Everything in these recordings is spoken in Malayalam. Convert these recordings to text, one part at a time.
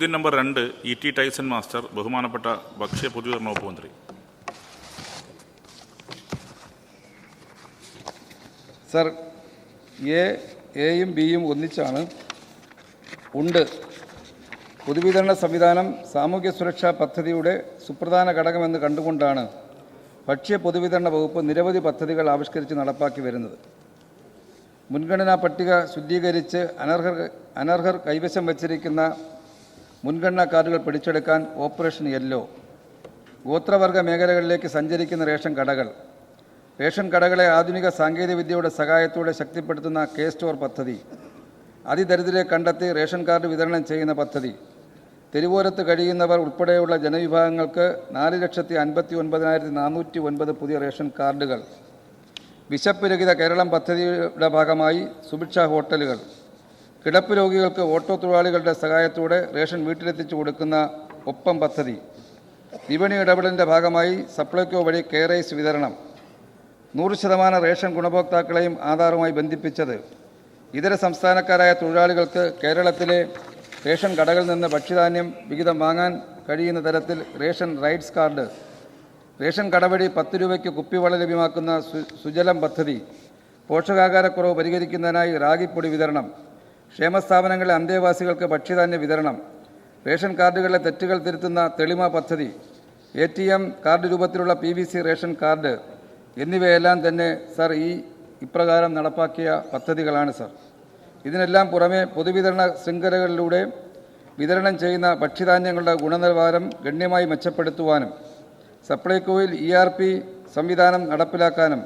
ചോദ്യം നമ്പർ രണ്ട് ഇ ടി ടൈസൺ മാസ്റ്റർ ബഹുമാനപ്പെട്ട ഭക്ഷ്യ പൊതുവിതരണ വകുപ്പ് മന്ത്രി. സർ എ എയും ബിയും ഒന്നിച്ചാണ് ഉണ്ട് പൊതുവിതരണ സംവിധാനം സാമൂഹ്യ സുരക്ഷാ പദ്ധതിയുടെ സുപ്രധാന ഘടകമെന്ന് കണ്ടുകൊണ്ടാണ് ഭക്ഷ്യ പൊതുവിതരണ വകുപ്പ് നിരവധി പദ്ധതികൾ ആവിഷ്കരിച്ച് നടപ്പാക്കി വരുന്നത്. മുൻഗണനാ പട്ടിക ശുദ്ധീകരിച്ച് അനർഹർ അനർഹർ കൈവശം വച്ചിരിക്കുന്ന മുൻഗണനാ കാർഡുകൾ പിടിച്ചെടുക്കാൻ ഓപ്പറേഷൻ യെല്ലോ. ഗോത്രവർഗ മേഖലകളിലേക്ക് സഞ്ചരിക്കുന്ന റേഷൻ കടകൾ. റേഷൻ കടകളെ ആധുനിക സാങ്കേതികവിദ്യയുടെ സഹായത്തോടെ ശക്തിപ്പെടുത്തുന്ന കെ സ്റ്റോർ പദ്ധതി. അതിദരിദ്രരെ കണ്ടെത്തി റേഷൻ കാർഡ് വിതരണം ചെയ്യുന്ന പദ്ധതി. തെരുവോരത്ത് കഴിയുന്നവർ ഉൾപ്പെടെയുള്ള ജനവിഭാഗങ്ങൾക്ക് നാല് ലക്ഷത്തി അൻപത്തി ഒൻപതിനായിരത്തി നാനൂറ്റി ഒൻപത് പുതിയ റേഷൻ കാർഡുകൾ. വിശപ്പ് രഹിത കേരളം പദ്ധതിയുടെ ഭാഗമായി സുഭിക്ഷ ഹോട്ടലുകൾ. കിടപ്പ് രോഗികൾക്ക് ഓട്ടോ തൊഴിലാളികളുടെ സഹായത്തോടെ റേഷൻ വീട്ടിലെത്തിച്ചു കൊടുക്കുന്ന ഒപ്പം പദ്ധതി. വിപണി ഇടപെടലിന്റെ ഭാഗമായി സപ്ലൈകോ വഴി കെയറൈസ് വിതരണം. നൂറ് ശതമാനം റേഷൻ ഗുണഭോക്താക്കളെയും ആധാറുമായി ബന്ധിപ്പിച്ചത്. ഇതര സംസ്ഥാനക്കാരായ തൊഴിലാളികൾക്ക് കേരളത്തിലെ റേഷൻ കടകളിൽ നിന്ന് ഭക്ഷ്യധാന്യം വിഹിതം വാങ്ങാൻ കഴിയുന്ന തരത്തിൽ റേഷൻ റൈറ്റ്സ് കാർഡ് റേഷൻ കടവഴി പത്ത് രൂപയ്ക്ക് കുപ്പിവള ലഭ്യമാക്കുന്ന സുജലം പദ്ധതി പോഷകാഹാരക്കുറവ് പരിഹരിക്കുന്നതിനായി റാഗിപ്പൊടി വിതരണം. ക്ഷേമസ്ഥാപനങ്ങളിലെ അന്തേവാസികൾക്ക് ഭക്ഷ്യധാന്യ വിതരണം റേഷൻ കാർഡുകളിലെ തെറ്റുകൾ തിരുത്തുന്ന തെളിമ പദ്ധതി എ ടി എം കാർഡ് രൂപത്തിലുള്ള P V C ration card എന്നിവയെല്ലാം തന്നെ സർ ഈ ഇപ്രകാരം നടപ്പാക്കിയ പദ്ധതികളാണ് സർ. ഇതിനെല്ലാം പുറമെ പൊതുവിതരണ ശൃംഖലകളിലൂടെ വിതരണം ചെയ്യുന്ന ഭക്ഷ്യധാന്യങ്ങളുടെ ഗുണനിലവാരം ഗണ്യമായി മെച്ചപ്പെടുത്തുവാനും സപ്ലൈകോയിൽ ഇ ആർ പി സംവിധാനം നടപ്പിലാക്കാനും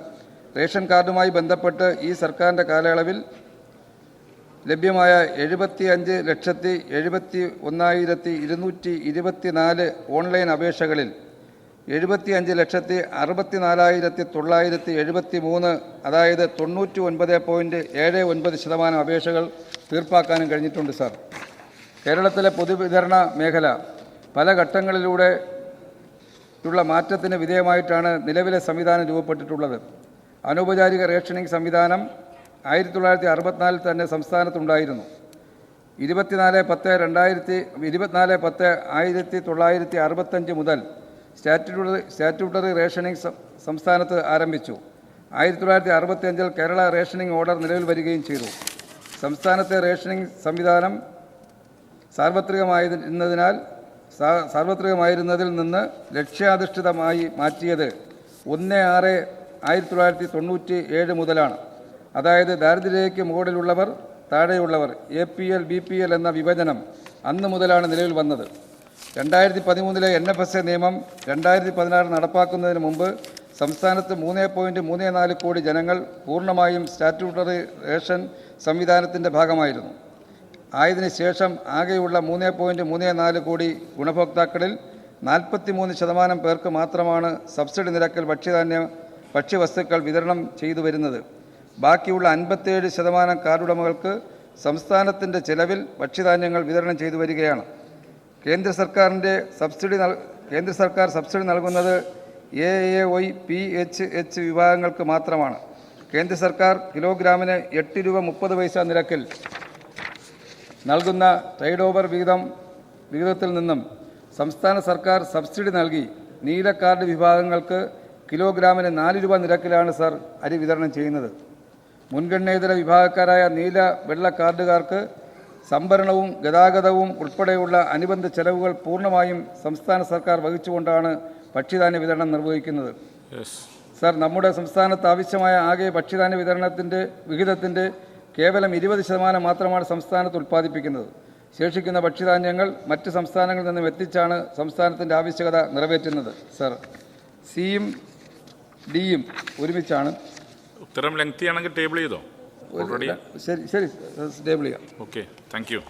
റേഷൻ കാർഡുമായി ബന്ധപ്പെട്ട് ഈ സർക്കാരിന്റെ കാലയളവിൽ ലഭ്യമായ എഴുപത്തി അഞ്ച് ലക്ഷത്തി എഴുപത്തി ഒന്നായിരത്തി ഇരുന്നൂറ്റി ഇരുപത്തി നാല് ഓൺലൈൻ അപേക്ഷകളിൽ എഴുപത്തി അഞ്ച് ലക്ഷത്തി അറുപത്തി നാലായിരത്തി തൊള്ളായിരത്തി എഴുപത്തി മൂന്ന് അതായത് തൊണ്ണൂറ്റി ഒൻപത് പോയിന്റ് ഏഴ് ഒൻപത് ശതമാനം അപേക്ഷകൾ തീർപ്പാക്കാനും കഴിഞ്ഞിട്ടുണ്ട് സാർ. കേരളത്തിലെ പൊതുവിതരണ മേഖല പല ഘട്ടങ്ങളിലൂടെ ഉള്ള മാറ്റത്തിന് വിധേയമായിട്ടാണ് നിലവിലെ സംവിധാനം രൂപപ്പെട്ടിട്ടുള്ളത്. അനൗപചാരിക റേഷനിംഗ് സംവിധാനം ആയിരത്തി തൊള്ളായിരത്തി അറുപത്തിനാലിൽ തന്നെ സംസ്ഥാനത്തുണ്ടായിരുന്നു. ഇരുപത്തിനാല് പത്ത് രണ്ടായിരത്തി ഇരുപത്തിനാല് പത്ത് ആയിരത്തി തൊള്ളായിരത്തി അറുപത്തഞ്ച് മുതൽ സ്റ്റാറ്റ്യൂട്ടറി സ്റ്റാറ്റ്യൂട്ടറി റേഷനിങ് സംസ്ഥാനത്ത് ആരംഭിച്ചു. ആയിരത്തി തൊള്ളായിരത്തി അറുപത്തിയഞ്ചിൽ കേരള റേഷനിങ് ഓർഡർ നിലവിൽ വരികയും ചെയ്തു. സംസ്ഥാനത്തെ റേഷനിങ് സംവിധാനം സാർവത്രികമായിരുന്നതിനാൽ സാർവത്രികമായിരുന്നതിൽ നിന്ന് ലക്ഷ്യാധിഷ്ഠിതമായി മാറ്റിയത് ഒന്ന് ആറ് ആയിരത്തി തൊള്ളായിരത്തി തൊണ്ണൂറ്റി ഏഴ് മുതലാണ്. അതായത് ദാരിദ്ര്യരേഖയ്ക്ക് മുകളിലുള്ളവർ താഴെയുള്ളവർ A P L B P L എന്ന വിഭജനം അന്ന് മുതലാണ് നിലവിൽ വന്നത്. രണ്ടായിരത്തി പതിമൂന്നിലെ എൻ എഫ് എസ് എ നിയമം രണ്ടായിരത്തി പതിനാറ് നടപ്പാക്കുന്നതിന് മുമ്പ് സംസ്ഥാനത്ത് മൂന്ന് പോയിന്റ് മൂന്ന് നാല് കോടി ജനങ്ങൾ പൂർണമായും സ്റ്റാറ്റ്യൂട്ടറി റേഷൻ സംവിധാനത്തിന്റെ ഭാഗമായിരുന്നു. ആയതിനു ശേഷം ആകെയുള്ള മൂന്ന് പോയിന്റ് മൂന്ന് നാല് കോടി ഗുണഭോക്താക്കളിൽ നാൽപ്പത്തി മൂന്ന് ശതമാനം പേർക്ക് മാത്രമാണ് സബ്സിഡി നിരക്കിൽ ഭക്ഷ്യധാന്യ ഭക്ഷ്യവസ്തുക്കൾ വിതരണം ചെയ്തു വരുന്നത്. ബാക്കിയുള്ള അൻപത്തേഴ് ശതമാനം കാർഡുടമകൾക്ക് സംസ്ഥാനത്തിന്റെ ചെലവിൽ ഭക്ഷ്യധാന്യങ്ങൾ വിതരണം ചെയ്തു വരികയാണ്. കേന്ദ്ര സർക്കാരിന്റെ സബ്സിഡി കേന്ദ്ര സർക്കാർ സബ്സിഡി നൽകുന്നത് A A Y P H H വിഭാഗങ്ങൾക്ക് മാത്രമാണ്. കേന്ദ്ര സർക്കാർ കിലോഗ്രാമിന് എട്ട് രൂപ മുപ്പത് പൈസ നിരക്കിൽ നൽകുന്ന ട്രേഡ് ഓവർ വിഹിതം വിഹിതത്തിൽ നിന്നും സംസ്ഥാന സർക്കാർ സബ്സിഡി നൽകി നീല കാർഡ് വിഭാഗങ്ങൾക്ക് കിലോഗ്രാമിന് നാല് രൂപ നിരക്കിലാണ് സർ അരി വിതരണം ചെയ്യുന്നത്. മുൻഗണനേതര വിഭാഗക്കാരായ നീല വെള്ള കാർഡുകാർക്ക് സംഭരണവും ഗതാഗതവും ഉൾപ്പെടെയുള്ള അനുബന്ധ ചെലവുകൾ പൂർണമായും സംസ്ഥാന സർക്കാർ വഹിച്ചുകൊണ്ടാണ് ഭക്ഷ്യധാന്യ വിതരണം നിർവഹിക്കുന്നത്. സർ നമ്മുടെ സംസ്ഥാനത്ത് ആവശ്യമായ ആകെ ഭക്ഷ്യധാന്യ വിതരണത്തിന്റെ വിഹിതത്തിന്റെ കേവലം ഇരുപത് ശതമാനം മാത്രമാണ് സംസ്ഥാനത്ത് ഉൽപ്പാദിപ്പിക്കുന്നത്. ശേഷിക്കുന്ന ഭക്ഷ്യധാന്യങ്ങൾ മറ്റ് സംസ്ഥാനങ്ങളിൽ നിന്നും എത്തിച്ചാണ് സംസ്ഥാനത്തിന്റെ ആവശ്യകത നിറവേറ്റുന്നത്. സർ സിയും ഡിയും ഒരുമിച്ചാണ് ഉത്തരം ലെങ്തി ആണെങ്കിൽ ടേബിൾ ചെയ്തോ? ഓൾറെഡി ശരി ശരി. ടേബിൾ ചെയ്യാം. Okay thank you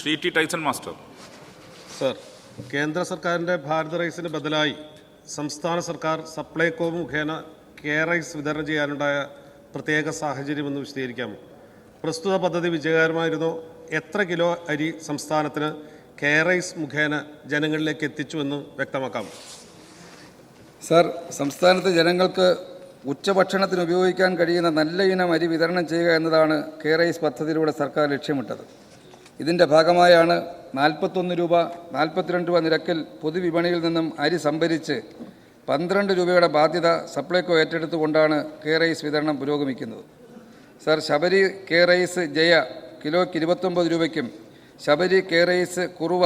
Shri T Tyson master. Sir കേന്ദ്ര സർക്കാരിന്റെ ഭാരത റൈസിന് ബദലായി സംസ്ഥാന സർക്കാർ സപ്ലൈകോ മുഖേന കെ റൈസ് വിതരണം ചെയ്യാനുണ്ടായ പ്രത്യേക സാഹചര്യമെന്ന് വിശദീകരിക്കാമോ? പ്രസ്തുത പദ്ധതി വിജയകരമായിരുന്നോ? എത്ര കിലോ അരി സംസ്ഥാനത്തിന് കെ റൈസ് മുഖേന ജനങ്ങളിലേക്ക് എത്തിച്ചുവെന്ന് വ്യക്തമാക്കാം. സർ സംസ്ഥാനത്തെ ജനങ്ങൾക്ക് ഉച്ചഭക്ഷണത്തിന് ഉപയോഗിക്കാൻ കഴിയുന്ന നല്ല ഇനം അരി വിതരണം ചെയ്യുക എന്നതാണ് കെ റൈസ് പദ്ധതിയിലൂടെ സർക്കാർ ലക്ഷ്യമിട്ടത്. ഇതിന്റെ ഭാഗമായാണ് നാൽപ്പത്തൊന്ന് രൂപ നാൽപ്പത്തിരണ്ട് രൂപ നിരക്കിൽ പൊതുവിപണിയിൽ നിന്നും അരി സംഭരിച്ച് പന്ത്രണ്ട് രൂപയുടെ ബാധ്യത സപ്ലൈകോ ഏറ്റെടുത്തുകൊണ്ടാണ് കെ റൈസ് വിതരണം പുരോഗമിക്കുന്നത്. Sir Sabari K rice Jaya കിലോയ്ക്ക് ഇരുപത്തൊമ്പത് രൂപയ്ക്കും Sabari K rice Kuruva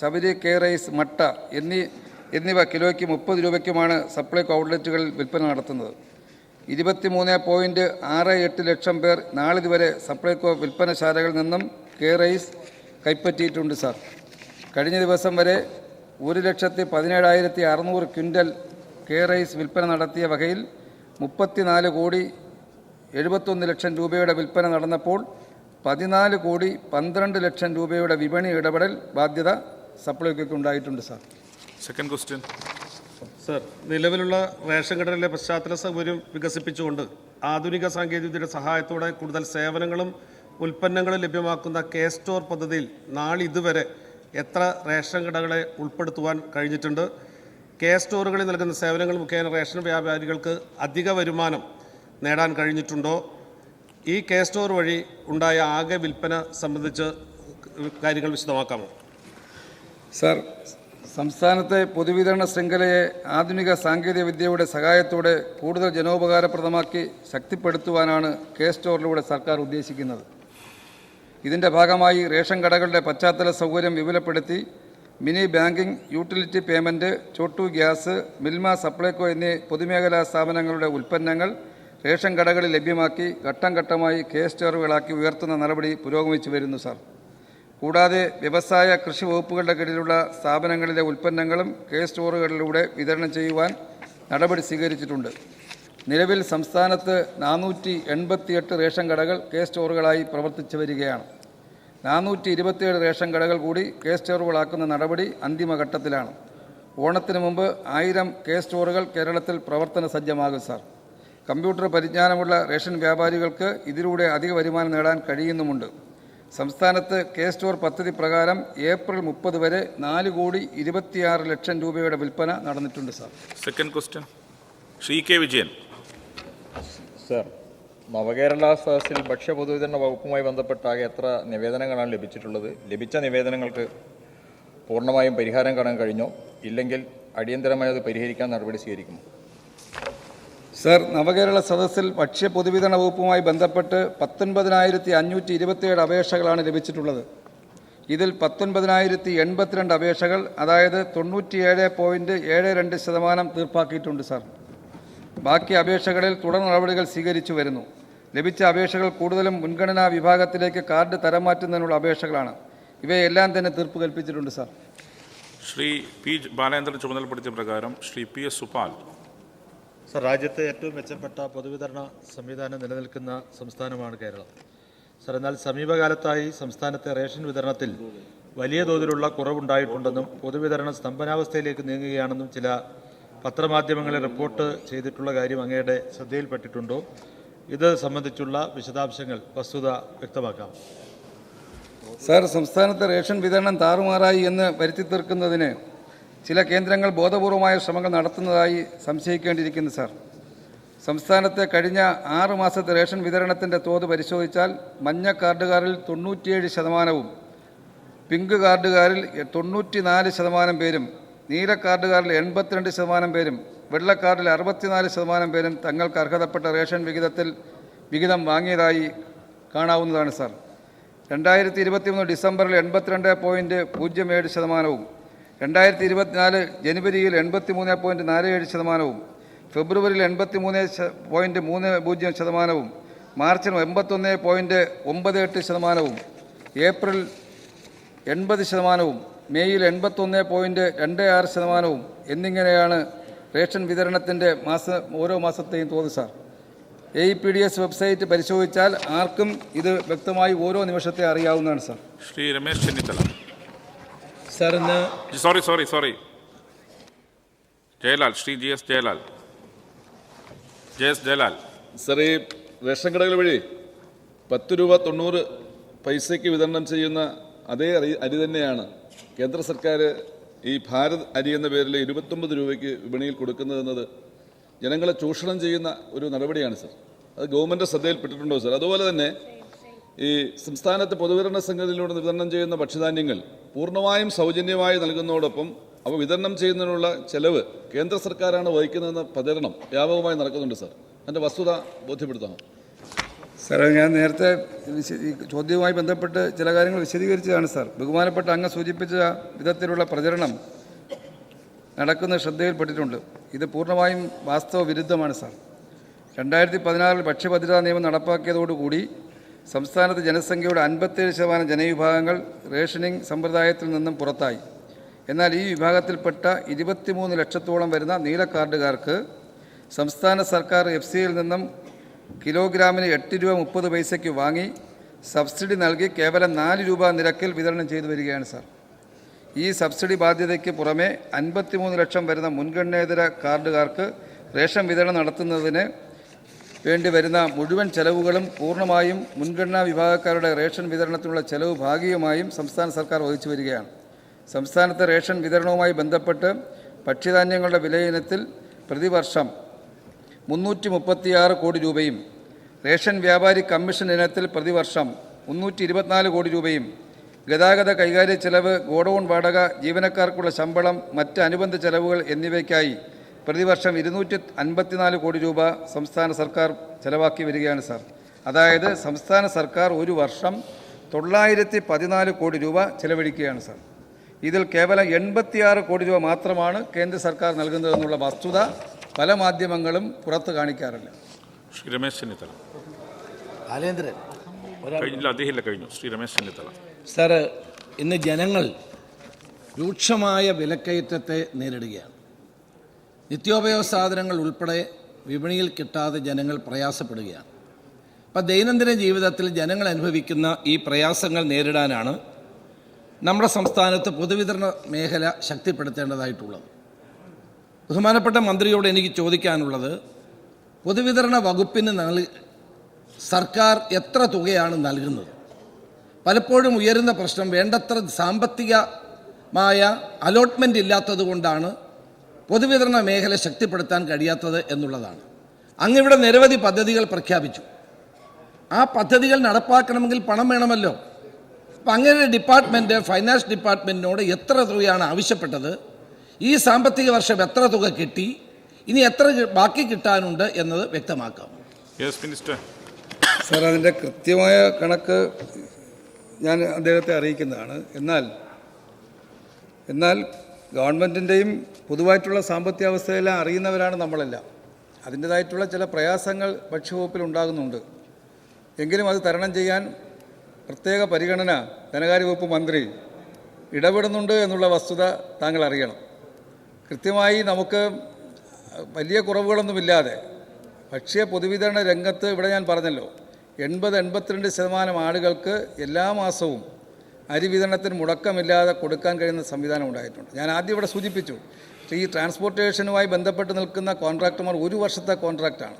Sabari K rice Matta എന്നീ എന്നിവ കിലോയ്ക്ക് മുപ്പത് രൂപയ്ക്കുമാണ് സപ്ലൈകോ ഔട്ട്ലെറ്റുകളിൽ വിൽപ്പന നടത്തുന്നത്. ഇരുപത്തിമൂന്ന് പോയിന്റ് ആറ് എട്ട് ലക്ഷം പേർ നാളിതുവരെ സപ്ലൈകോ വിൽപ്പനശാലകളിൽ നിന്നും കെ റൈസ് കൈപ്പറ്റിയിട്ടുണ്ട് സാർ. കഴിഞ്ഞ ദിവസം വരെ ഒരു ലക്ഷത്തി പതിനേഴായിരത്തി അറുന്നൂറ് ക്വിന്റൽ കെ റൈസ് വിൽപ്പന നടത്തിയ വകയിൽ മുപ്പത്തിനാല് കോടി എഴുപത്തൊന്ന് ലക്ഷം രൂപയുടെ വിൽപ്പന നടന്നപ്പോൾ പതിനാല് കോടി പന്ത്രണ്ട് ലക്ഷം രൂപയുടെ വിപണി ഇടപെടൽ ബാധ്യത സപ്ലൈകോയ്ക്ക് ഉണ്ടായിട്ടുണ്ട് സാർ. സെക്കൻഡ് ക്വസ്റ്റ്യൻ സർ നിലവിലുള്ള റേഷൻ കടയിലെ പശ്ചാത്തല സൗകര്യം വികസിപ്പിച്ചുകൊണ്ട് ആധുനിക സാങ്കേതികവിദ്യയുടെ സഹായത്തോടെ കൂടുതൽ സേവനങ്ങളും ഉൽപ്പന്നങ്ങളും ലഭ്യമാക്കുന്ന കെ സ്റ്റോർ പദ്ധതിയിൽ നാളിതുവരെ എത്ര റേഷൻ കടകളെ ഉൾപ്പെടുത്തുവാൻ കഴിഞ്ഞിട്ടുണ്ട്. കെ സ്റ്റോറുകളിൽ നൽകുന്ന സേവനങ്ങൾ മുഖേന റേഷൻ വ്യാപാരികൾക്ക് അധിക വരുമാനം നേടാൻ കഴിഞ്ഞിട്ടുണ്ടോ? ഈ കെ സ്റ്റോർ വഴി ഉണ്ടായ ആകെ വിൽപ്പന സംബന്ധിച്ച് കാര്യങ്ങൾ വിശദമാക്കാമോ? സാർ സംസ്ഥാനത്തെ പൊതുവിതരണ ശൃംഖലയെ ആധുനിക സാങ്കേതിക വിദ്യയുടെ സഹായത്തോടെ കൂടുതൽ ജനോപകാരപ്രദമാക്കി ശക്തിപ്പെടുത്തുവാനാണ് കെ സ്റ്റോറിലൂടെ സർക്കാർ ഉദ്ദേശിക്കുന്നത്. ഇതിന്റെ ഭാഗമായി റേഷൻ കടകളുടെ പശ്ചാത്തല സൗകര്യം വിപുലപ്പെടുത്തി mini banking utility payment Chhotu gas Milma Supplyco എന്നീ പൊതുമേഖലാ സ്ഥാപനങ്ങളുടെ ഉൽപ്പന്നങ്ങൾ റേഷൻ കടകളിൽ ലഭ്യമാക്കി ഘട്ടം ഘട്ടമായി കെ സ്റ്റോറുകളാക്കി ഉയർത്തുന്ന നടപടി പുരോഗമിച്ചു വരുന്നു സാർ. കൂടാതെ വ്യവസായ കൃഷി വകുപ്പുകളുടെ കീഴിലുള്ള സ്ഥാപനങ്ങളിലെ ഉൽപ്പന്നങ്ങളും കെ സ്റ്റോറുകളിലൂടെ വിതരണം ചെയ്യുവാൻ നടപടി സ്വീകരിച്ചിട്ടുണ്ട്. നിലവിൽ സംസ്ഥാനത്ത് നാനൂറ്റി എൺപത്തിയെട്ട് റേഷൻ കടകൾ കെ സ്റ്റോറുകളായി പ്രവർത്തിച്ചു വരികയാണ്. നാനൂറ്റി ഇരുപത്തിയേഴ് റേഷൻ കടകൾ കൂടി കെ സ്റ്റോറുകളാക്കുന്ന നടപടി അന്തിമഘട്ടത്തിലാണ്. ഓണത്തിന് മുമ്പ് ആയിരം കെ സ്റ്റോറുകൾ കേരളത്തിൽ പ്രവർത്തന സജ്ജമാകും സാർ. കമ്പ്യൂട്ടർ പരിജ്ഞാനമുള്ള റേഷൻ വ്യാപാരികൾക്ക് ഇതിലൂടെ അധിക വരുമാനം നേടാൻ കഴിയുന്നുമുണ്ട്. സംസ്ഥാനത്ത് കെ സ്റ്റോർ പദ്ധതി പ്രകാരം ഏപ്രിൽ മുപ്പത് വരെ നാല് കോടി ഇരുപത്തിയാറ് ലക്ഷം രൂപയുടെ വിൽപ്പന നടന്നിട്ടുണ്ട് sir. Second question Shri K Vijayan. Sir നവകേരള സദസ്സിൽ ഭക്ഷ്യ പൊതുവിതരണ വകുപ്പുമായി ബന്ധപ്പെട്ടാകെ എത്ര നിവേദനങ്ങളാണ് ലഭിച്ചിട്ടുള്ളത്? ലഭിച്ച നിവേദനങ്ങൾക്ക് പൂർണമായും പരിഹാരം കാണാൻ കഴിഞ്ഞോ? ഇല്ലെങ്കിൽ അടിയന്തരമായി അത് പരിഹരിക്കാൻ നടപടി സ്വീകരിക്കുമോ? സർ നവകേരള സദസ്സിൽ ഭക്ഷ്യ പൊതുവിതരണ വകുപ്പുമായി ബന്ധപ്പെട്ട് പത്തൊൻപതിനായിരത്തി അഞ്ഞൂറ്റി ഇരുപത്തിയേഴ് അപേക്ഷകളാണ് ലഭിച്ചിട്ടുള്ളത്. ഇതിൽ പത്തൊൻപതിനായിരത്തി എൺപത്തിരണ്ട് അപേക്ഷകൾ അതായത് തൊണ്ണൂറ്റിയേഴ് പോയിന്റ് ഏഴ് രണ്ട് ശതമാനം തീർപ്പാക്കിയിട്ടുണ്ട് സർ. ബാക്കി അപേക്ഷകളിൽ തുടർ നടപടികൾ സ്വീകരിച്ചു വരുന്നു. ലഭിച്ച അപേക്ഷകൾ കൂടുതലും മുൻഗണനാ വിഭാഗത്തിലേക്ക് കാർഡ് തരം മാറ്റുന്നതിനുള്ള അപേക്ഷകളാണ്. ഇവയെല്ലാം തന്നെ തീർപ്പ് കൽപ്പിച്ചിട്ടുണ്ട് സാർ. ശ്രീ പി ബാലേന്ദ്രൻ ചുമതലപ്പെടുത്തിയ പ്രകാരം Shri P S Supal sir രാജ്യത്തെ ഏറ്റവും മെച്ചപ്പെട്ട പൊതുവിതരണ സംവിധാനം നിലനിൽക്കുന്ന സംസ്ഥാനമാണ് കേരളം. സർ എന്നാൽ സമീപകാലത്തായി സംസ്ഥാനത്തെ റേഷൻ വിതരണത്തിൽ വലിയ തോതിലുള്ള കുറവുണ്ടായിട്ടുണ്ടെന്നും പൊതുവിതരണം സ്തംഭനാവസ്ഥയിലേക്ക് നീങ്ങുകയാണെന്നും ചില പത്രമാധ്യമങ്ങളിൽ റിപ്പോർട്ട് ചെയ്തിട്ടുള്ള കാര്യം അങ്ങയുടെ ശ്രദ്ധയിൽപ്പെട്ടിട്ടുണ്ടോ? ഇത് സംബന്ധിച്ചുള്ള വിശദാംശങ്ങൾ വസ്തുത വ്യക്തമാക്കാം. സർ സംസ്ഥാനത്തെ റേഷൻ വിതരണം താറുമാറായി എന്ന് വരുത്തി തീർക്കുന്നതിന് ചില കേന്ദ്രങ്ങൾ ബോധപൂർവമായ ശ്രമങ്ങൾ നടത്തുന്നതായി സംശയിക്കേണ്ടിയിരിക്കുന്നു സാർ. സംസ്ഥാനത്തെ കഴിഞ്ഞ ആറ് മാസത്തെ റേഷൻ വിതരണത്തിന്റെ തോത് പരിശോധിച്ചാൽ മഞ്ഞ കാർഡുകാരിൽ തൊണ്ണൂറ്റിയേഴ് ശതമാനവും പിങ്ക് കാർഡുകാരിൽ തൊണ്ണൂറ്റി നാല് ശതമാനം പേരും നീല കാർഡുകാരിൽ എൺപത്തിരണ്ട് ശതമാനം പേരും വെള്ളക്കാർഡിൽ അറുപത്തിനാല് ശതമാനം പേരും തങ്ങൾക്ക് അർഹതപ്പെട്ട റേഷൻ വിഹിതത്തിൽ വിഹിതം വാങ്ങിയതായി കാണാവുന്നതാണ് സാർ. രണ്ടായിരത്തി ഇരുപത്തിമൂന്ന് ഡിസംബറിൽ എൺപത്തിരണ്ട് പോയിന്റ് പൂജ്യം ഏഴ് ശതമാനവും രണ്ടായിരത്തി ഇരുപത്തിനാല് ജനുവരിയിൽ എൺപത്തി മൂന്ന് പോയിന്റ് നാല് ഏഴ് ശതമാനവും ഫെബ്രുവരിയിൽ എൺപത്തി മൂന്ന് പോയിന്റ് മൂന്ന് പൂജ്യം ശതമാനവും മാർച്ചിൽ എൺപത്തൊന്ന് പോയിന്റ് ഒമ്പത് എട്ട് ശതമാനവും ഏപ്രിൽ എൺപത് ശതമാനവും മെയ്യിൽ എൺപത്തൊന്ന് പോയിന്റ് രണ്ട് ആറ് ശതമാനവും എന്നിങ്ങനെയാണ് റേഷൻ വിതരണത്തിന്റെ മാസ ഓരോ മാസത്തെയും തോത് sir. E P D S website പരിശോധിച്ചാൽ ആർക്കും ഇത് വ്യക്തമായി ഓരോ നിമിഷത്തെ അറിയാവുന്നതാണ് സാർ. ശ്രീ രമേശ് ചെന്നിത്തല. സർ ഇന്ന് sorry sorry sorry Jayalal Shri G S Jayalal. J S Jayalal. Sir ഈ റേഷൻ കടകൾ വഴി പത്ത് രൂപ തൊണ്ണൂറ് പൈസയ്ക്ക് വിതരണം ചെയ്യുന്ന അതേ അരി അരി തന്നെയാണ് കേന്ദ്ര സർക്കാർ ഈ ഭാരത് അരി എന്ന പേരിൽ ഇരുപത്തൊമ്പത് രൂപയ്ക്ക് വിപണിയിൽ കൊടുക്കുന്നതെന്നത് ജനങ്ങളെ ചൂഷണം ചെയ്യുന്ന ഒരു നടപടിയാണ് സർ. അത് ഗവൺമെന്റ് ശ്രദ്ധയിൽപ്പെട്ടിട്ടുണ്ടോ സർ? അതുപോലെ തന്നെ ഈ സംസ്ഥാനത്തെ പൊതുവിതരണ സംഘത്തിലൂടെ വിതരണം ചെയ്യുന്ന ഭക്ഷ്യധാന്യങ്ങൾ പൂർണമായും സൗജന്യമായി നൽകുന്നതോടൊപ്പം അവ വിതരണം ചെയ്യുന്നതിനുള്ള ചെലവ് കേന്ദ്ര സർക്കാരാണ് വഹിക്കുന്നതെന്ന പ്രചരണം വ്യാപകമായി നടക്കുന്നുണ്ട് സാർ. അതിന്റെ വസ്തുത ബോധ്യപ്പെടുത്തണം സാർ ഞാൻ നേരത്തെ ചോദ്യവുമായി ബന്ധപ്പെട്ട് ചില കാര്യങ്ങൾ വിശദീകരിച്ചതാണ് സാർ. ബഹുമാനപ്പെട്ട അങ്ങ് സൂചിപ്പിച്ച വിധത്തിലുള്ള പ്രചരണം നടക്കുന്ന ശ്രദ്ധയിൽപ്പെട്ടിട്ടുണ്ട്. ഇത് പൂർണമായും വാസ്തവ വിരുദ്ധമാണ് സാർ. രണ്ടായിരത്തി പതിനാറിൽ ഭക്ഷ്യഭദ്രതാ നിയമം നടപ്പാക്കിയതോടുകൂടി സംസ്ഥാനത്ത് ജനസംഖ്യയുടെ അൻപത്തേഴ് ശതമാനം ജനവിഭാഗങ്ങൾ റേഷനിംഗ് സമ്പ്രദായത്തിൽ നിന്നും പുറത്തായി. എന്നാൽ ഈ വിഭാഗത്തിൽപ്പെട്ട ഇരുപത്തിമൂന്ന് ലക്ഷത്തോളം വരുന്ന നീല കാർഡുകാർക്ക് സംസ്ഥാന സർക്കാർ എഫ് സിയിൽ നിന്നും കിലോഗ്രാമിന് എട്ട് രൂപ മുപ്പത് പൈസയ്ക്ക് വാങ്ങി സബ്സിഡി നൽകി കേവലം നാല് രൂപ നിരക്കിൽ വിതരണം ചെയ്തു വരികയാണ് സാർ. ഈ സബ്സിഡി ബാധ്യതയ്ക്ക് പുറമെ അൻപത്തിമൂന്ന് ലക്ഷം വരുന്ന മുൻഗണനേതര കാർഡുകാർക്ക് റേഷൻ വിതരണം നടത്തുന്നതിന് വേണ്ടി വരുന്ന മുഴുവൻ ചെലവുകളും പൂർണമായും മുൻഗണനാ വിഭാഗക്കാരുടെ റേഷൻ വിതരണത്തിനുള്ള ചെലവ് ഭാഗികമായും സംസ്ഥാന സർക്കാർ വഹിച്ചു വരികയാണ്. സംസ്ഥാനത്തെ റേഷൻ വിതരണവുമായി ബന്ധപ്പെട്ട് ഭക്ഷ്യധാന്യങ്ങളുടെ വിലയിനത്തിൽ പ്രതിവർഷം മുന്നൂറ്റി മുപ്പത്തിയാറ് കോടി രൂപയും റേഷൻ വ്യാപാരി കമ്മീഷൻ ഇനത്തിൽ പ്രതിവർഷം മുന്നൂറ്റി ഇരുപത്തിനാല് കോടി രൂപയും ഗതാഗത കൈകാര്യ ചെലവ് ഗോഡൌൺ വാടക ജീവനക്കാർക്കുള്ള ശമ്പളം മറ്റ് അനുബന്ധ ചെലവുകൾ എന്നിവയ്ക്കായി പ്രതിവർഷം ഇരുന്നൂറ്റി അൻപത്തിനാല് കോടി രൂപ സംസ്ഥാന സർക്കാർ ചെലവാക്കി വരികയാണ് സാർ. അതായത് സംസ്ഥാന സർക്കാർ ഒരു വർഷം തൊള്ളായിരത്തി പതിനാല് കോടി രൂപ ചെലവഴിക്കുകയാണ് സാർ. ഇതിൽ കേവലം എൺപത്തിയാറ് കോടി രൂപ മാത്രമാണ് കേന്ദ്ര സർക്കാർ നൽകുന്നതെന്നുള്ള വസ്തുത പല മാധ്യമങ്ങളും പുറത്ത് കാണിക്കാറില്ല. ശ്രീ രമേശ് ചെന്നിത്തല. ബാലേന്ദ്രൻ കഴിഞ്ഞില്ല അദ്ദേഹം കഴിഞ്ഞു. ശ്രീ രമേശ് ചെന്നിത്തല. സാറ് ഇന്ന് ജനങ്ങൾ രൂക്ഷമായ വിലക്കയറ്റത്തെ നേരിടുകയാണ്. നിത്യോപയോഗ സാധനങ്ങൾ ഉൾപ്പെടെ വിപണിയിൽ കിട്ടാതെ ജനങ്ങൾ പ്രയാസപ്പെടുകയാണ്. അപ്പം ദൈനംദിന ജീവിതത്തിൽ ജനങ്ങൾ അനുഭവിക്കുന്ന ഈ പ്രയാസങ്ങൾ നേരിടാനാണ് നമ്മുടെ സംസ്ഥാനത്ത് പൊതുവിതരണ മേഖല ശക്തിപ്പെടുത്തേണ്ടതായിട്ടുള്ളത്. ബഹുമാനപ്പെട്ട മന്ത്രിയോട് എനിക്ക് ചോദിക്കാനുള്ളത് പൊതുവിതരണ വകുപ്പിന് നൽകി സർക്കാർ എത്ര തുകയാണ് നൽകുന്നത്? പലപ്പോഴും ഉയരുന്ന പ്രശ്നം വേണ്ടത്ര സാമ്പത്തികമായ അലോട്ട്മെന്റ് ഇല്ലാത്തത് കൊണ്ടാണ് പൊതുവിതരണ മേഖല ശക്തിപ്പെടുത്താൻ കഴിയാത്തത് എന്നുള്ളതാണ്. അങ്ങിവിടെ നിരവധി പദ്ധതികൾ പ്രഖ്യാപിച്ചു. ആ പദ്ധതികൾ നടപ്പാക്കണമെങ്കിൽ പണം വേണമല്ലോ. അപ്പം അങ്ങനെ ഡിപ്പാർട്ട്മെന്റ് ഫൈനാൻസ് ഡിപ്പാർട്ട്മെന്റിനോട് എത്ര തുകയാണ് ആവശ്യപ്പെട്ടത്? ഈ സാമ്പത്തിക വർഷം എത്ര തുക കിട്ടി? ഇനി എത്ര ബാക്കി കിട്ടാനുണ്ട് എന്നത് വ്യക്തമാക്കാം. യെസ് മിനിസ്റ്റർ സാർ അതിന്റെ കൃത്യമായ കണക്ക് ഞാൻ അദ്ദേഹത്തെ അറിയിക്കുന്നതാണ്. എന്നാൽ എന്നാൽ ഗവൺമെന്റിന്റെയും പൊതുവായിട്ടുള്ള സാമ്പത്തിക അവസ്ഥയെല്ലാം അറിയുന്നവരാണ് നമ്മളെല്ലാം. അതിന്റേതായിട്ടുള്ള ചില പ്രയാസങ്ങൾ ഭക്ഷ്യവകുപ്പിൽ ഉണ്ടാകുന്നുണ്ട്. എങ്കിലും അത് തരണം ചെയ്യാൻ പ്രത്യേക പരിഗണന ധനകാര്യ വകുപ്പ് മന്ത്രി ഇടപെടുന്നുണ്ട് എന്നുള്ള വസ്തുത താങ്കൾ അറിയണം. കൃത്യമായി നമുക്ക് വലിയ കുറവുകളൊന്നുമില്ലാതെ ഭക്ഷ്യ പൊതുവിതരണ രംഗത്ത് ഇവിടെ ഞാൻ പറഞ്ഞല്ലോ എൺപത് എൺപത്തിരണ്ട് ശതമാനം ആളുകൾക്ക് എല്ലാ മാസവും അരി വിതരണത്തിന് മുടക്കമില്ലാതെ കൊടുക്കാൻ കഴിയുന്ന സംവിധാനം ഉണ്ടായിട്ടുണ്ട്. ഞാൻ ആദ്യം ഇവിടെ സൂചിപ്പിച്ചു ഈ ട്രാൻസ്പോർട്ടേഷനുമായി ബന്ധപ്പെട്ട് നിൽക്കുന്ന കോൺട്രാക്ടർമാർ ഒരു വർഷത്തെ കോൺട്രാക്റ്റാണ്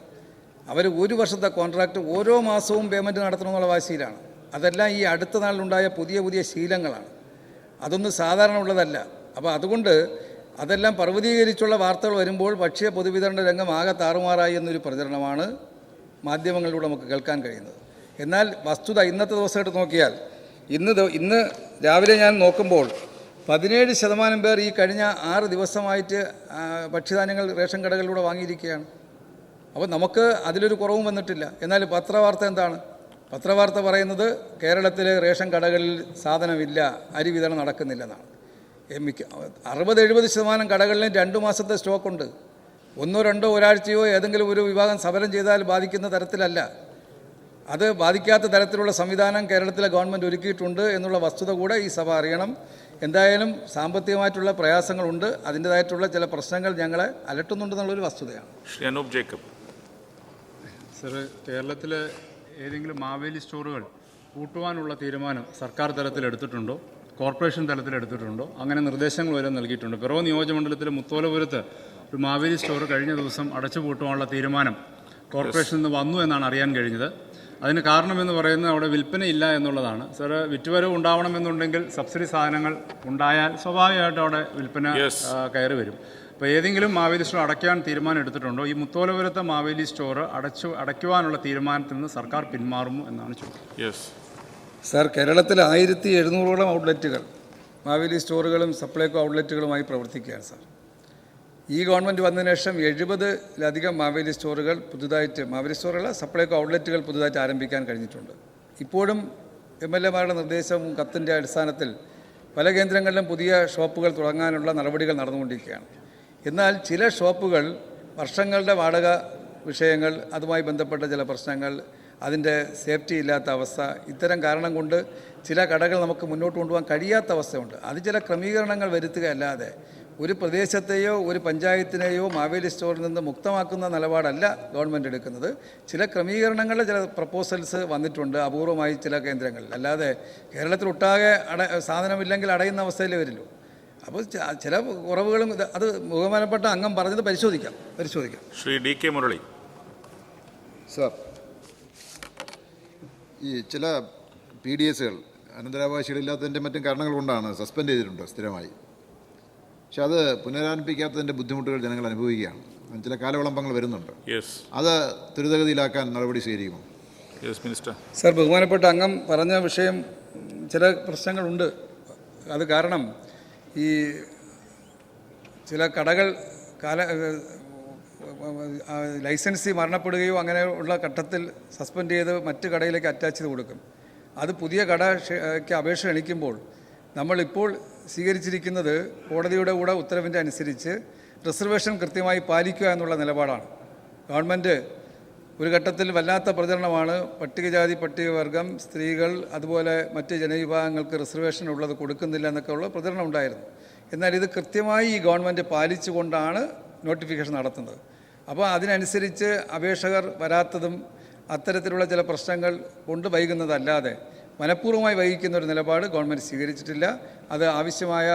അവർ ഒരു വർഷത്തെ കോൺട്രാക്റ്റ് ഓരോ മാസവും പേയ്മെന്റ് നടത്തണമെന്നുള്ള വാശിയിലാണ്. അതെല്ലാം ഈ അടുത്ത നാളിലുണ്ടായ പുതിയ പുതിയ ശീലങ്ങളാണ്. അതൊന്നും സാധാരണ ഉള്ളതല്ല അപ്പോൾ അതുകൊണ്ട് അതെല്ലാം പർവതീകരിച്ചുള്ള വാർത്തകൾ വരുമ്പോൾ ഭക്ഷ്യ പൊതുവിതരണ രംഗം ആകെ താറുമാറായി എന്നൊരു പ്രചരണമാണ് മാധ്യമങ്ങളിലൂടെ നമുക്ക് കേൾക്കാൻ കഴിയുന്നത്. എന്നാൽ വസ്തുത ഇന്നത്തെ ദിവസമായിട്ട് നോക്കിയാൽ ഇന്ന് ഇന്ന് രാവിലെ ഞാൻ നോക്കുമ്പോൾ പതിനേഴ് ശതമാനം പേർ ഈ കഴിഞ്ഞ ആറ് ദിവസമായിട്ട് ഭക്ഷ്യധാന്യങ്ങൾ റേഷൻ കടകളിലൂടെ വാങ്ങിയിരിക്കുകയാണ്. അപ്പോൾ നമുക്ക് അതിലൊരു കുറവും വന്നിട്ടില്ല. എന്നാൽ പത്രവാർത്ത എന്താണ്? പത്രവാർത്ത പറയുന്നത് കേരളത്തിലെ റേഷൻ കടകളിൽ സാധനമില്ല അരി വിതരണം നടക്കുന്നില്ലെന്നാണ്. മിക്ക അറുപത് എഴുപത് ശതമാനം കടകളിലും രണ്ട് മാസത്തെ സ്റ്റോക്കുണ്ട്. ഒന്നോ രണ്ടോ ഒരാഴ്ചയോ ഏതെങ്കിലും ഒരു വിഭാഗം സമരം ചെയ്താൽ ബാധിക്കുന്ന തരത്തിലല്ല. അത് ബാധിക്കാത്ത തരത്തിലുള്ള സംവിധാനം കേരളത്തിലെ ഗവൺമെന്റ് ഒരുക്കിയിട്ടുണ്ട് എന്നുള്ള വസ്തുത കൂടെ ഈ സഭ അറിയണം. എന്തായാലും സാമ്പത്തികമായിട്ടുള്ള പ്രയാസങ്ങളുണ്ട്. അതിന്റേതായിട്ടുള്ള ചില പ്രശ്നങ്ങൾ ഞങ്ങളെ അലട്ടുന്നുണ്ടെന്നുള്ളൊരു വസ്തുതയാണ്. ശ്രീ അനൂപ് ജേക്കബ്. സാറ് കേരളത്തിലെ ഏതെങ്കിലും മാവേലി സ്റ്റോറുകൾ കൂട്ടുവാനുള്ള തീരുമാനം സർക്കാർ തലത്തിൽ എടുത്തിട്ടുണ്ടോ? കോർപ്പറേഷൻ തലത്തിൽ എടുത്തിട്ടുണ്ടോ? അങ്ങനെ നിർദ്ദേശങ്ങൾ വരെ നൽകിയിട്ടുണ്ട്. പിറവ നിയോജകമണ്ഡലത്തിലെ മുത്തോലപുരത്ത് ഒരു മാവേലി സ്റ്റോർ കഴിഞ്ഞ ദിവസം അടച്ചു പൂട്ടുവാനുള്ള തീരുമാനം കോർപ്പറേഷനിൽ നിന്ന് വന്നു എന്നാണ് അറിയാൻ കഴിഞ്ഞത്. അതിന് കാരണമെന്ന് പറയുന്നത് അവിടെ വിൽപ്പനയില്ല എന്നുള്ളതാണ്. സാറ് വിറ്റുവരവ് ഉണ്ടാവണമെന്നുണ്ടെങ്കിൽ സബ്സിഡി സാധനങ്ങൾ ഉണ്ടായാൽ സ്വാഭാവികമായിട്ടും അവിടെ വിൽപ്പന കയറി വരും. അപ്പോൾ ഏതെങ്കിലും മാവേലി സ്റ്റോർ അടയ്ക്കാൻ തീരുമാനം എടുത്തിട്ടുണ്ടോ? ഈ മുത്തോലപുരത്തെ മാവേലി സ്റ്റോർ അടച്ചു അടയ്ക്കുവാനുള്ള തീരുമാനത്തിൽ നിന്ന് സർക്കാർ പിന്മാറുമോ എന്നാണ് ചോദ്യം. യെസ് സാർ കേരളത്തിൽ ആയിരത്തി എഴുന്നൂറോളം ഔട്ട്ലെറ്റുകൾ മാവേലി സ്റ്റോറുകളും സപ്ലൈകോ ഔട്ട്ലെറ്റുകളുമായി പ്രവർത്തിക്കുകയാണ് സാർ. ഈ ഗവൺമെന്റ് വന്നതിന് ശേഷം എഴുപതിലധികം മാവേലി സ്റ്റോറുകൾ പുതുതായിട്ട് മാവേലി സ്റ്റോറുകൾ സപ്ലൈകോ ഔട്ട്ലെറ്റുകൾ പുതുതായിട്ട് ആരംഭിക്കാൻ കഴിഞ്ഞിട്ടുണ്ട്. ഇപ്പോഴും എം എൽ എമാരുടെ നിർദ്ദേശവും കത്തിന്റെ അടിസ്ഥാനത്തിൽ പല കേന്ദ്രങ്ങളിലും പുതിയ ഷോപ്പുകൾ തുടങ്ങാനുള്ള നടപടികൾ നടന്നുകൊണ്ടിരിക്കുകയാണ്. എന്നാൽ ചില ഷോപ്പുകൾ വർഷങ്ങളുടെ വാടക വിഷയങ്ങൾ അതുമായി ബന്ധപ്പെട്ട ചില പ്രശ്നങ്ങൾ അതിന്റെ സേഫ്റ്റി ഇല്ലാത്ത അവസ്ഥ ഇത്തരം കാരണം കൊണ്ട് ചില കടകൾ നമുക്ക് മുന്നോട്ട് കൊണ്ടുപോകാൻ കഴിയാത്ത അവസ്ഥയുണ്ട്. അത് ചില ക്രമീകരണങ്ങൾ വരുത്തുകയല്ലാതെ ഒരു പ്രദേശത്തെയോ ഒരു പഞ്ചായത്തിനെയോ മാവേലി സ്റ്റോറിൽ നിന്ന് മുക്തമാക്കുന്ന നിലപാടല്ല ഗവൺമെന്റ് എടുക്കുന്നത്. ചില ക്രമീകരണങ്ങളുടെ ചില പ്രപ്പോസൽസ് വന്നിട്ടുണ്ട് അപൂർവമായി ചില കേന്ദ്രങ്ങളിൽ. അല്ലാതെ കേരളത്തിലൊട്ടാകെ അട സാധനമില്ലെങ്കിൽ അടയുന്ന അവസ്ഥയിലേ വരില്ലോ. അപ്പോൾ ചില കുറവുകളും അത് ബഹുമാനപ്പെട്ട അംഗം പറഞ്ഞത് പരിശോധിക്കാം. പരിശോധിക്കാം. Shri D K Murali. Sir ഈ ചില പി ഡി എസുകൾ അനന്തരാവകാശികളില്ലാത്തതിന്റെ മറ്റും കാരണങ്ങൾ കൊണ്ടാണ് സസ്പെൻഡ് ചെയ്തിട്ടുണ്ട് സ്ഥിരമായി. പക്ഷെ അത് പുനരാരംഭിക്കാത്തതിന്റെ ബുദ്ധിമുട്ടുകൾ ജനങ്ങൾ അനുഭവിക്കുകയാണ്. ചില കാലവിളംബങ്ങൾ വരുന്നുണ്ട്. യെസ് അത് ത്വരിതഗതിയിലാക്കാൻ നടപടി സ്വീകരിക്കുമോ? യെസ് മിനിസ്റ്റർ സാർ ബഹുമാനപ്പെട്ട അംഗം പറഞ്ഞ വിഷയം ചില പ്രശ്നങ്ങളുണ്ട്. അത് കാരണം ഈ ചില കടകൾ കാല ലൈസൻസി മരണപ്പെടുകയോ അങ്ങനെയുള്ള ഘട്ടത്തിൽ സസ്പെൻഡ് ചെയ്ത് മറ്റ് കടയിലേക്ക് അറ്റാച്ച് ചെയ്ത് കൊടുക്കും. അത് പുതിയ കടയ്ക്ക് അപേക്ഷ എണിക്കുമ്പോൾ നമ്മളിപ്പോൾ സ്വീകരിച്ചിരിക്കുന്നത് കോടതിയുടെ കൂടെ ഉത്തരവിന്റെ അനുസരിച്ച് റിസർവേഷൻ കൃത്യമായി പാലിക്കുക എന്നുള്ള നിലപാടാണ്. ഗവൺമെന്റ് ഒരു ഘട്ടത്തിൽ വല്ലാത്ത പ്രചരണമാണ്. പട്ടികജാതി പട്ടികവർഗം സ്ത്രീകൾ അതുപോലെ മറ്റ് ജനവിഭാഗങ്ങൾക്ക് റിസർവേഷൻ ഉള്ളത് കൊടുക്കുന്നില്ല എന്നൊക്കെ ഉള്ള പ്രചരണം ഉണ്ടായിരുന്നു. എന്നാൽ ഇത് കൃത്യമായി ഈ ഗവൺമെന്റ് പാലിച്ചുകൊണ്ടാണ് നോട്ടിഫിക്കേഷൻ നടത്തുന്നത്. അപ്പോൾ അതിനനുസരിച്ച് അപേക്ഷകർ വരാത്തതും അത്തരത്തിലുള്ള ചില പ്രശ്നങ്ങൾ കൊണ്ട് വൈകുന്നതല്ലാതെ മനഃപൂർവമായി വഹിക്കുന്ന ഒരു നിലപാട് ഗവൺമെന്റ് സ്വീകരിച്ചിട്ടില്ല. അത് ആവശ്യമായ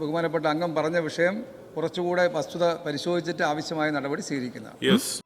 ബഹുമാനപ്പെട്ട അംഗം പറഞ്ഞ വിഷയം കുറച്ചുകൂടെ വസ്തുത പരിശോധിച്ചിട്ട് ആവശ്യമായ നടപടി സ്വീകരിക്കുന്നതാണ്.